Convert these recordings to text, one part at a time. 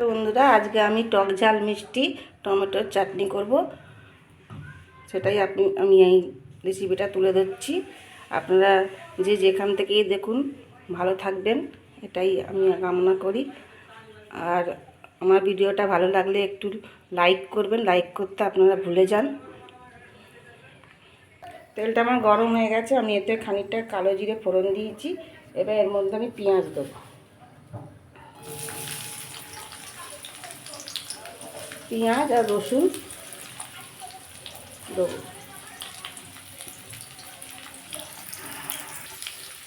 তো বন্ধুরা, আজকে আমি টক ঝাল মিষ্টি, টমেটোর চাটনি করব। সেটাই আপনি, আমি এই রেসিপিটা তুলে ধরছি। আপনারা যে যেখান থেকেই দেখুন, ভালো থাকবেন, এটাই আমি কামনা করি। আর আমার ভিডিওটা ভালো লাগলে একটু লাইক করবেন লাইক করতে আপনারা ভুলে যান। তেলটা আমার গরম হয়ে গেছে, আমি এতে খানিকটা কালো জিরে ফোড়ন দিয়েছি। এবার এর মধ্যে আমি পেঁয়াজ দেবো। পেঁয়াজ আর রসুন দেবো।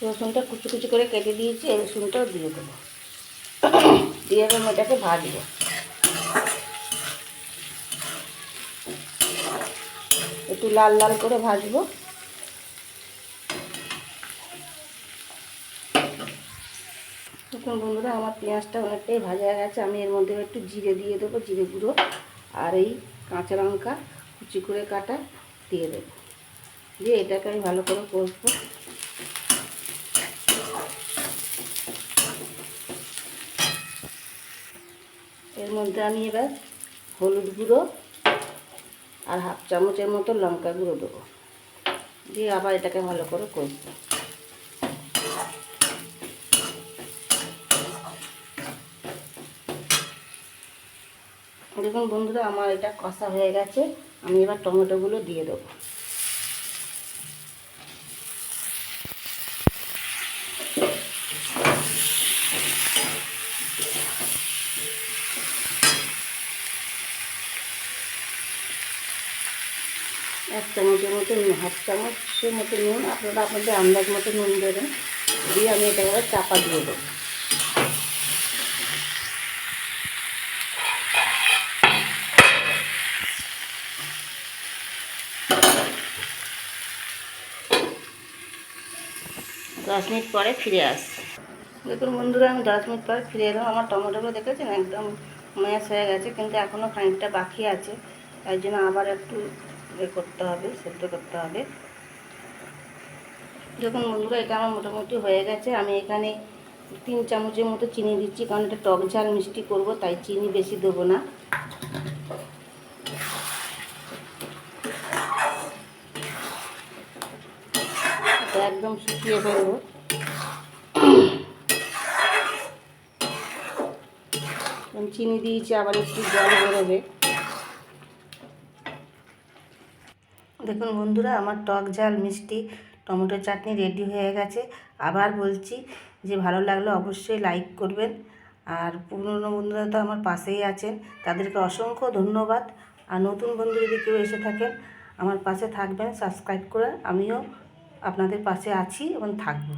রসুনটা কুচি কুচি করে কেটে দিয়েছি এই রসুনটাও দিয়ে দেবো। দিয়ে আমি এটাকে ভাজবো। একটু লাল লাল করে ভাজবো। দেখুন বন্ধুরা, আমার পেঁয়াজটা অনেকটাই ভাজা হয়ে গেছে। আমি এর মধ্যে একটু জিরে দিয়ে দেবো, জিরে গুঁড়ো, আর এই কাঁচা লঙ্কা কুচি করে কাটা দিয়ে দেবো। দিয়ে এটাকে আমি ভালো করে কষবো। এর মধ্যে আমি এবার হলুদ গুঁড়ো আর হাফ চামচের মতো লঙ্কা গুঁড়ো দেবো। দিয়ে আবার এটাকে ভালো করে কষবো। দেখুন বন্ধুরা, আমার এটা কষা হয়ে গেছে। আমি এবার টমেটোগুলো দিয়ে দেবো। এক চামচের মতো হাফ চামচের মতো নুন। আপনারা আপনাদের আন্দাজ মতো নুন দেবেন। দিয়ে আমি এটা চাপা দিয়ে দেবো। দশ মিনিট পরে ফিরে আসছি। দেখুন বন্ধুরা, আমি দশ মিনিট পরে ফিরে এলাম। আমার টমেটোগুলো দেখেছেন? একদম ম্যাশ হয়ে গেছে, কিন্তু এখনও খানিকটা বাকি আছে। তাই জন্য আবার একটু ইয়ে করতে হবে, সেদ্ধ করতে হবে। দেখুন বন্ধুরা, এটা আমার মোটামুটি হয়ে গেছে। আমি এখানে তিন চামচের মতো চিনি দিচ্ছি, কারণ এটা টক ঝাল, মিষ্টি করব, তাই চিনি বেশি দেবো না এটা একদম শুকিয়ে ফেলব চিনি দিয়েছি, আবার একটু জল বেরোবে। দেখুন বন্ধুরা, আমার টক ঝাল, মিষ্টি, টমেটো চাটনি রেডি হয়ে গেছে। আবার বলছি যে ভালো লাগলে অবশ্যই লাইক করবেন। আর পুরনো বন্ধুরা তো আমার পাশেই আছেন, তাদেরকে অসংখ্য ধন্যবাদ। আর নতুন বন্ধু যদি কেউ এসে থাকেন, আমার পাশে থাকবেন সাবস্ক্রাইব করে। আমিও আপনাদের পাশে আছি এবং থাকব।